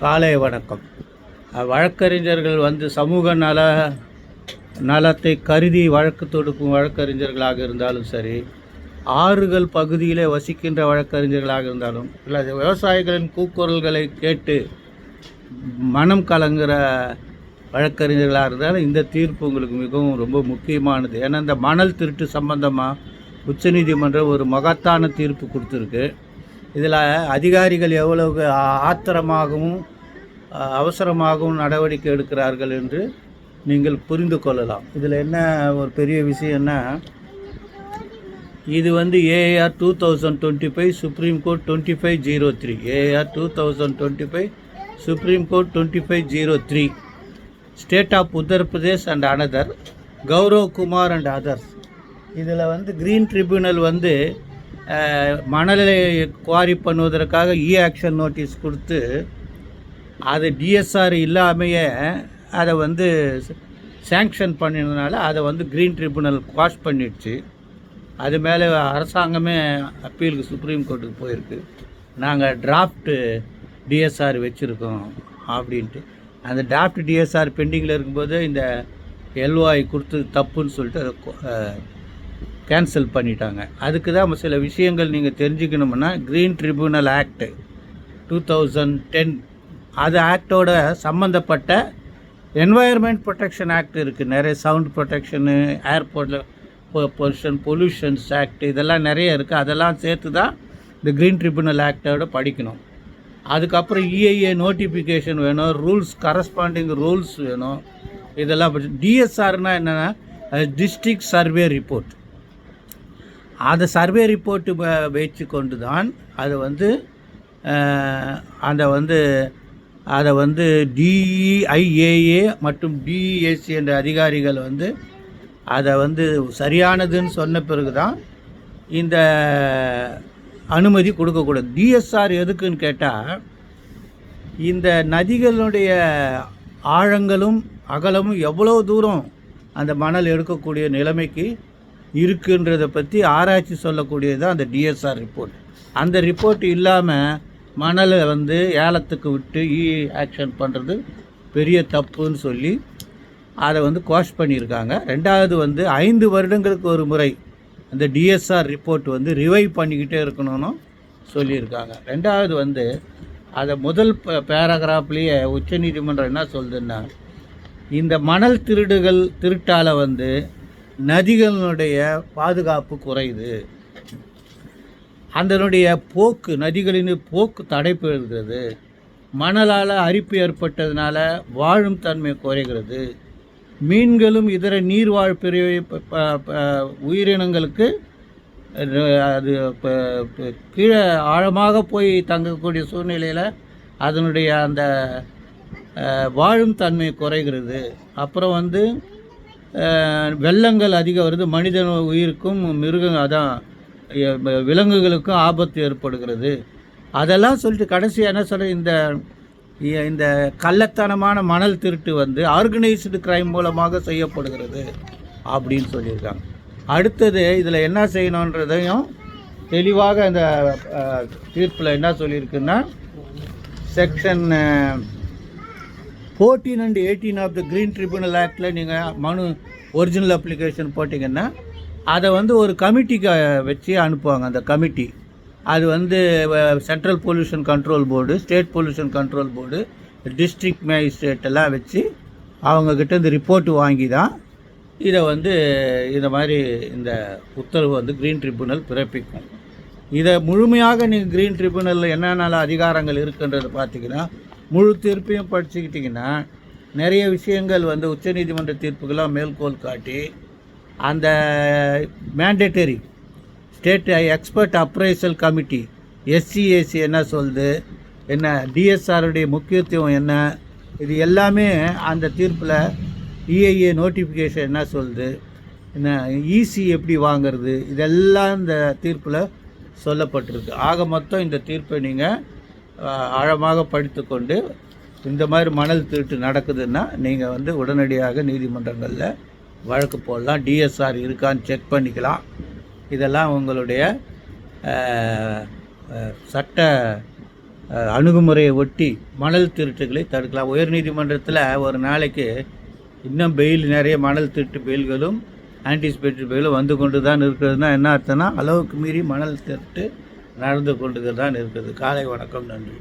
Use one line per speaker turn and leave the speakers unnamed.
காலை வணக்கம். வழக்கறிஞர்கள் வந்து சமூக நல நலத்தை கருதி வழக்கு தொடுக்கும் வழக்கறிஞர்களாக இருந்தாலும் சரி ஆறுகள் பகுதியிலே வசிக்கின்ற வழக்கறிஞர்களாக இருந்தாலும் இல்லை விவசாயிகளின் கூக்குரல்களை கேட்டு மனம் கலங்குற வழக்கறிஞர்களாக இருந்தாலும் இந்த தீர்ப்பு உங்களுக்கு மிகவும் ரொம்ப முக்கியமானது. ஏன்னா இந்த மணல் திருட்டு சம்பந்தமாக உச்சநீதிமன்றம் ஒரு மகத்தான தீர்ப்பு கொடுத்துருக்கு. இதில் அதிகாரிகள் எவ்வளவு ஆத்திரமாகவும் அவசரமாகவும் நடவடிக்கை எடுக்கிறார்கள் என்று நீங்கள் புரிந்து கொள்ளலாம். இதில் என்ன ஒரு பெரிய விஷயம்னா இது வந்து AR two thousand twenty five supreme court twenty five zero three AR two thousand twenty five supreme court twenty five zero three state of Uttar Pradesh and another Gaurav Kumar and others இதில் வந்து green tribunal வந்து மணலை quarry பண்ணுவதற்காக இ action notice கொடுத்து அது TSR இல்லாமையே அதை வந்து சேங்ஷன் பண்ணினதுனால அதை வந்து க்ரீன் ட்ரிபுனல் குவாஷ் பண்ணிடுச்சு. அது மேலே அரசாங்கமே அப்பீலுக்கு சுப்ரீம் கோர்ட்டுக்கு போயிருக்கு. நாங்கள் டிராஃப்ட்டு டிஎஸ்ஆர் வச்சுருக்கோம் அப்படின்ட்டு. அந்த டிராஃப்ட் டிஎஸ்ஆர் பெண்டிங்கில் இருக்கும்போது இந்த எல்ஓஐ கொடுத்து தப்புன்னு சொல்லிட்டு அதை கேன்சல் பண்ணிட்டாங்க. அதுக்கு தான் சில விஷயங்கள் நீங்கள் தெரிஞ்சுக்கணும்னா green tribunal act two thousand ten அது ஆக்டோட சம்மந்தப்பட்ட என்வாயர்மெண்ட் ப்ரொடெக்ஷன் ஆக்ட் இருக்குது நிறைய சவுண்ட் ப்ரொடெக்ஷனு ஏர்போர்ட்டில் பொல்யூஷன் பொல்யூஷன்ஸ் ஆக்ட் இதெல்லாம் நிறைய இருக்குது அதெல்லாம் சேர்த்து தான் இந்த க்ரீன் ட்ரிபியூனல் ஆக்டோட படிக்கணும். அதுக்கப்புறம் இஐஏ நோட்டிஃபிகேஷன் வேணும். ரூல்ஸ் கரஸ்பாண்டிங் ரூல்ஸ் வேணும். இதெல்லாம் டிஎஸ்ஆர்னால் என்னென்னா டிஸ்ட்ரிக்ட் சர்வே ரிப்போர்ட் அந்த சர்வே ரிப்போர்ட்டு வைத்து கொண்டு தான் அதை வந்து அதை வந்து அதை வந்து டிஇஐஏஏ மற்றும் டிஇஎஸ்சி என்ற அதிகாரிகள் வந்து அதை வந்து சரியானதுன்னு சொன்ன பிறகு தான் இந்த அனுமதி கொடுக்கக்கூடாது. டிஎஸ்ஆர் எதுக்குன்னு கேட்டால் இந்த நதிகளுடைய ஆழங்களும் அகலமும் எவ்வளோ தூரம் அந்த மணல் எடுக்கக்கூடிய நிலைமைக்கு இருக்குன்றதை பற்றி ஆராய்ச்சி சொல்லக்கூடியது தான் அந்த டிஎஸ்ஆர் ரிப்போர்ட் அந்த ரிப்போர்ட் இல்லாமல் மணலை வந்து ஏலத்துக்கு விட்டு e இ ஆக்ஷன் பண்ணுறது பெரிய தப்புன்னு சொல்லி அதை வந்து கோஷ் பண்ணியிருக்காங்க. ரெண்டாவது வந்து ஐந்து வருடங்களுக்கு ஒரு முறை அந்த டிஎஸ்ஆர் ரிப்போர்ட் வந்து ரிவைவ் பண்ணிக்கிட்டே இருக்கணும்னு சொல்லியிருக்காங்க. ரெண்டாவது வந்து அதை முதல் பேராகிராஃப்லேயே உச்சநீதிமன்றம் என்ன சொல்லுதுன்னா இந்த மணல் திருடுகள் திருட்டால் வந்து நதிகளுடைய பாதுகாப்பு குறையுது. அதனுடைய போக்கு நதிகளின் போக்கு தடைப்படுகிறது மணலால் அரிப்பு ஏற்பட்டதுனால வாழும் தன்மை குறைகிறது. மீன்களும் இதர நீர்வாழ் பிரிவை ப- ப- உயிரினங்களுக்கு அது இப்போ கீழே ஆழமாக போய் தங்கக்கூடிய சூழ்நிலையில் அதனுடைய அந்த வாழும் தன்மை குறைகிறது. அப்புறம் வந்து வெள்ளங்கள் அதிகம் வருது மனித உயிருக்கும் மிருகம் அதான் விலங்குகளுக்கும் ஆபத்து ஏற்படுகிறது. அதெல்லாம் சொல்லிட்டு கடைசி என்ன சொல்கிற இந்த இந்த கள்ளத்தனமான மணல் திருட்டு வந்து ஆர்கனைஸ்டு கிரைம் மூலமாக செய்யப்படுகிறது அப்படின்னு சொல்லியிருக்காங்க. அடுத்தது இதில் என்ன செய்யணுன்றதையும் தெளிவாக இந்த தீர்ப்பில் என்ன சொல்லியிருக்குன்னா section fourteen and eighteen of the green tribunal ஆக்டில் நீங்கள் மனு ஒரிஜினல் அப்ளிகேஷன் போட்டிங்கன்னா அதை வந்து ஒரு கமிட்டிக்கு வச்சு அனுப்புவாங்க அந்த கமிட்டி அது வந்து central pollution control board state pollution control board district magistrate எல்லாம் வச்சு அவங்கக்கிட்ட இந்த ரிப்போர்ட் வாங்கி தான் இதை வந்து இந்த மாதிரி இந்த உத்தரவு வந்து க்ரீன் ட்ரிபியூனல் பிறப்பிக்கும். இதை முழுமையாக நீங்கள் க்ரீன் ட்ரிபியூனலில் என்னென்ன அதிகாரங்கள் இருக்குன்றது பார்த்தீங்கன்னா முழு தீர்ப்பையும் படிச்சுக்கிட்டிங்கன்னா நிறைய விஷயங்கள் வந்து உச்சநீதிமன்ற தீர்ப்புகளாக மேல்கோள் காட்டி அந்த mandatory state expert appraisal committee SCAC என்ன சொல்லுது என்ன டிஎஸ்ஆருடைய முக்கியத்துவம் என்ன இது எல்லாமே அந்த தீர்ப்பில் இஐஏ நோட்டிஃபிகேஷன் என்ன சொல்லுது என்ன ஈசி எப்படி வாங்குறது இதெல்லாம் இந்த தீர்ப்பில் சொல்லப்பட்டிருக்கு. ஆக மொத்தம் இந்த தீர்ப்பை நீங்கள் ஆழமாக படித்துக்கொண்டு இந்த மாதிரி மணல் திருட்டு நடக்குதுன்னா நீங்கள் வந்து உடனடியாக நீதிமன்றங்களில் வழக்கு போடலாம். டிஎஸ்ஆர் இருக்கான்னு செக் பண்ணிக்கலாம். இதெல்லாம் உங்களுடைய சட்ட அணுகுமுறையை ஒட்டி மணல் திருட்டுகளை தடுக்கலாம். உயர்நீதிமன்றத்தில் ஒரு நாளைக்கு இன்னும் பெயில் நிறைய மணல் திருட்டு பெயில்களும் ஆன்டிசிபேட்டட் பெயிலும் வந்து கொண்டு தான் இருக்கிறதுனா என்ன அர்த்தம்னா அளவுக்கு மீறி மணல் திருட்டு நடந்து கொண்டு தான் இருக்குது காலை வணக்கம் நன்றி.